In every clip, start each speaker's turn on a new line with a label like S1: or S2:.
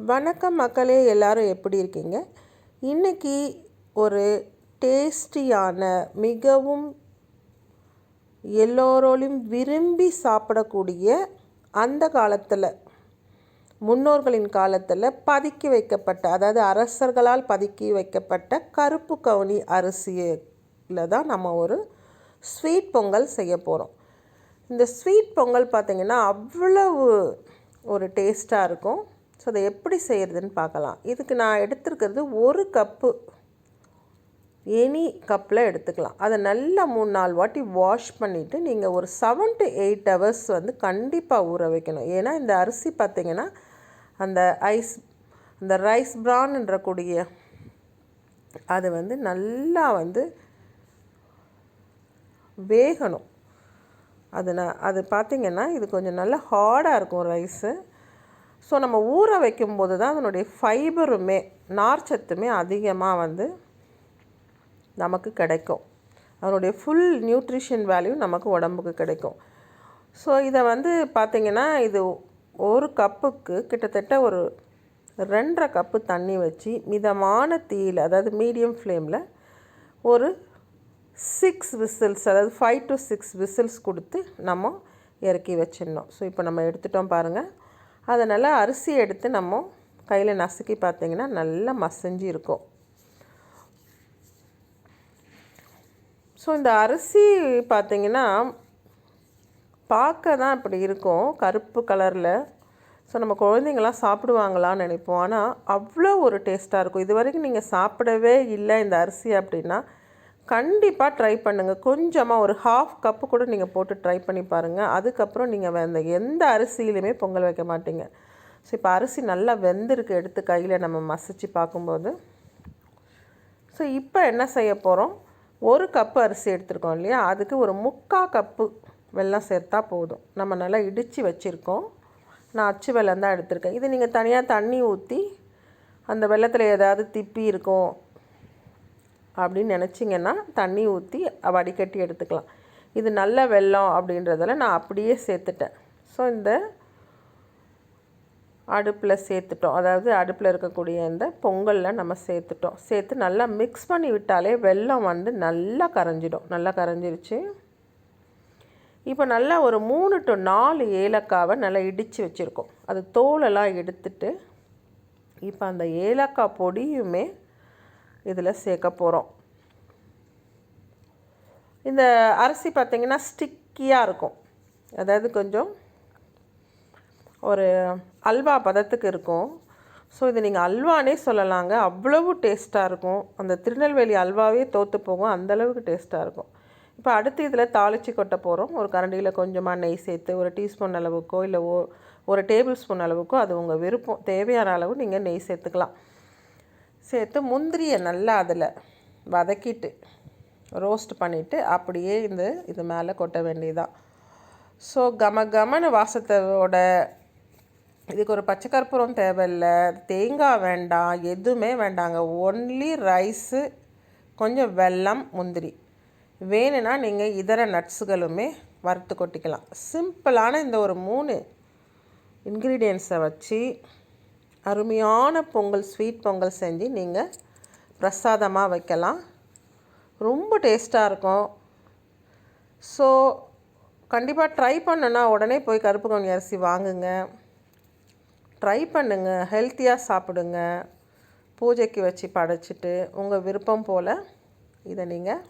S1: வணக்கம் மக்களே எல்லாரும் எப்படி இருக்கீங்க? இன்றைக்கி ஒரு டேஸ்டியான மிகவும் எல்லோரோலையும் விரும்பி சாப்பிடக்கூடிய அந்த காலத்தில் முன்னோர்களின் காலத்தில் பதுக்கி வைக்கப்பட்ட அதாவது அரசர்களால் பதுக்கி வைக்கப்பட்ட கருப்பு கவுனி அரிசியில் தான் நம்ம ஒரு ஸ்வீட் பொங்கல் செய்ய போகிறோம் இந்த ஸ்வீட் பொங்கல் பார்த்திங்கன்னா அவ்வளவு ஒரு டேஸ்ட்டாக இருக்கும். ஸோ அதை எப்படி செய்கிறதுன்னு பார்க்கலாம். இதுக்கு நான் எடுத்துருக்கிறது ஒரு கப்பு. எனி கப்பில் எடுத்துக்கலாம். அதை நல்லா மூணு நாலு வாட்டி வாஷ் பண்ணிவிட்டு நீங்கள் ஒரு செவன் டு எயிட் ஹவர்ஸ் வந்து கண்டிப்பாக ஊற வைக்கணும். ஏன்னா இந்த அரிசி பார்த்திங்கன்னா அந்த ஐஸ் அந்த ரைஸ் ப்ரான்ன்ற கூடிய அது வந்து நல்லா வந்து வேகணும். அது நான் அது பார்த்திங்கன்னா இது கொஞ்சம் நல்லா ஹார்டாக இருக்கும் ரைஸு ஸோ நம்ம ஊற வைக்கும்போது தான் அதனுடைய ஃபைபருமே நார்ச்சத்துமே அதிகமாக வந்து நமக்கு கிடைக்கும். அதனுடைய ஃபுல் நியூட்ரிஷன் வேல்யூ நமக்கு உடம்புக்கு கிடைக்கும். ஸோ இதை வந்து பார்த்திங்கன்னா இது ஒரு கப்புக்கு கிட்டத்தட்ட ஒரு ரெண்டரை கப்பு தண்ணி வச்சு மிதமான தீயில் அதாவது மீடியம் ஃப்ளேமில் ஒரு சிக்ஸ் விசில்ஸ் அதாவது ஃபைவ் டு சிக்ஸ் விசில்ஸ் கொடுத்து நம்ம இறக்கி வச்சிடணும். ஸோ இப்போ நம்ம எடுத்துட்டோம் பாருங்கள் அதனால் அரிசி எடுத்து நம்ம கையில் நசுக்கி பார்த்திங்கன்னா நல்லா மசஞ்சு இருக்கும். ஸோ இந்த அரிசி பார்த்திங்கன்னா பார்க்க தான் இப்படி இருக்கும் கருப்பு கலரில். ஸோ நம்ம குழந்தைங்களாம் சாப்பிடுவாங்களான்னு நினைப்போம். ஆனால் அவ்வளோ ஒரு டேஸ்ட்டாக இருக்கும். இது வரைக்கும் நீங்கள் சாப்பிடவே இல்லை இந்த அரிசி அப்படின்னா கண்டிப்பாக ட்ரை பண்ணுங்கள் கொஞ்சமாக ஒரு ஹாஃப் கப்பு கூட நீங்கள் போட்டு ட்ரை பண்ணி பாருங்கள் அதுக்கப்புறம் நீங்கள் அந்த எந்த அரிசியிலுமே பொங்கல் வைக்க மாட்டீங்க. ஸோ இப்போ அரிசி நல்லா வெந்திருக்கு எடுத்து கையில் நம்ம மசிச்சு பார்க்கும்போது. ஸோ இப்போ என்ன செய்ய போகிறோம் ஒரு கப்பு அரிசி எடுத்துருக்கோம் இல்லையா? அதுக்கு ஒரு முக்கால் கப்பு வெல்லம் சேர்த்தா போதும். நம்ம நல்லா இடித்து வச்சுருக்கோம். நான் அச்சு வெல்லம் தான் எடுத்திருக்கேன். இது நீங்கள் தனியாக தண்ணி ஊற்றி அந்த வெள்ளத்தில் ஏதாவது திப்பி இருக்கும். அப்படின்னு நினச்சிங்கன்னா தண்ணி ஊற்றி வடிகட்டி எடுத்துக்கலாம். இது நல்ல வெள்ளம் அப்படின்றதில் நான் அப்படியே சேர்த்துட்டேன். ஸோ இந்த அடுப்பில் சேர்த்துட்டோம். அதாவது அடுப்பில் இருக்கக்கூடிய இந்த பொங்கலில் நம்ம சேர்த்துட்டோம். சேர்த்து நல்லா மிக்ஸ் பண்ணி விட்டாலே வெள்ளம் வந்து நல்லா கரைஞ்சிடும். நல்லா கரைஞ்சிருச்சு. இப்போ நல்லா ஒரு மூணு டு நாலு ஏலக்காவை நல்லா இடித்து வச்சுருக்கோம். அது தோலெல்லாம் எடுத்துட்டு இப்போ அந்த ஏலக்காய் பொடியுமே இதில் சேர்க்க போகிறோம். இந்த அரிசி பார்த்திங்கன்னா ஸ்டிக்கியாக இருக்கும். அதாவது கொஞ்சம் ஒரு அல்வா பதத்துக்கு இருக்கும். ஸோ இது நீங்கள் அல்வானே சொல்லலாங்க. அவ்வளவு டேஸ்ட்டாக இருக்கும். அந்த திருநெல்வேலி அல்வாவே தோற்று போகும். அந்தளவுக்கு டேஸ்ட்டாக இருக்கும். இப்போ அடுத்து இதில் தாளித்து கொட்ட போகிறோம். ஒரு கரண்டியில் கொஞ்சமாக நெய் சேர்த்து ஒரு டீஸ்பூன் அளவுக்கோ இல்லை ஓ ஒரு டேபிள் ஸ்பூன் அளவுக்கோ அது உங்கள் விருப்பம். தேவையான அளவு நீங்கள் நெய் சேர்த்துக்கலாம். சேர்த்து முந்திரியை நல்லா அதில் வதக்கிட்டு ரோஸ்ட் பண்ணிவிட்டு அப்படியே இந்த இது மேலே கொட்ட வேண்டியதான் ஸோ கம கமன வாசத்தோட இதுக்கு ஒரு பச்சை கற்பூரம் தேவையில்லை. தேங்காய் வேண்டாம் எதுவுமே வேண்டாங்க. ஒன்லி ரைஸு கொஞ்சம் வெல்லம் முந்திரி. வேணும்னா நீங்கள் இதர நட்ஸுகளுமே வறுத்து கொட்டிக்கலாம். சிம்பிளான இந்த ஒரு மூணு இன்க்ரீடியன்ஸை வச்சு அருமையான பொங்கல் ஸ்வீட் பொங்கல் செஞ்சு நீங்கள் பிரசாதமாக வைக்கலாம். ரொம்ப டேஸ்ட்டாக இருக்கும். ஸோ கண்டிப்பாக ட்ரை பண்ணுன்னா உடனே போய் கருப்பு கவுனி அரிசி வாங்குங்க. ட்ரை பண்ணுங்கள் ஹெல்த்தியாக சாப்பிடுங்க. பூஜைக்கு வச்சு படைச்சிட்டு உங்கள் விருப்பம் போல் இதை நீங்கள்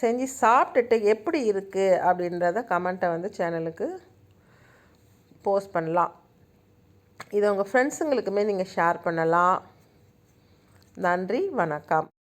S1: செஞ்சு சாப்பிட்டுட்டு எப்படி இருக்குது அப்படின்றத கமெண்ட்டை வந்து சேனலுக்கு போஸ்ட் பண்ணலாம். இதை உங்கள் ஃப்ரெண்ட்ஸுங்களுக்குமே நீங்கள் ஷேர் பண்ணலாம். நன்றி வணக்கம்.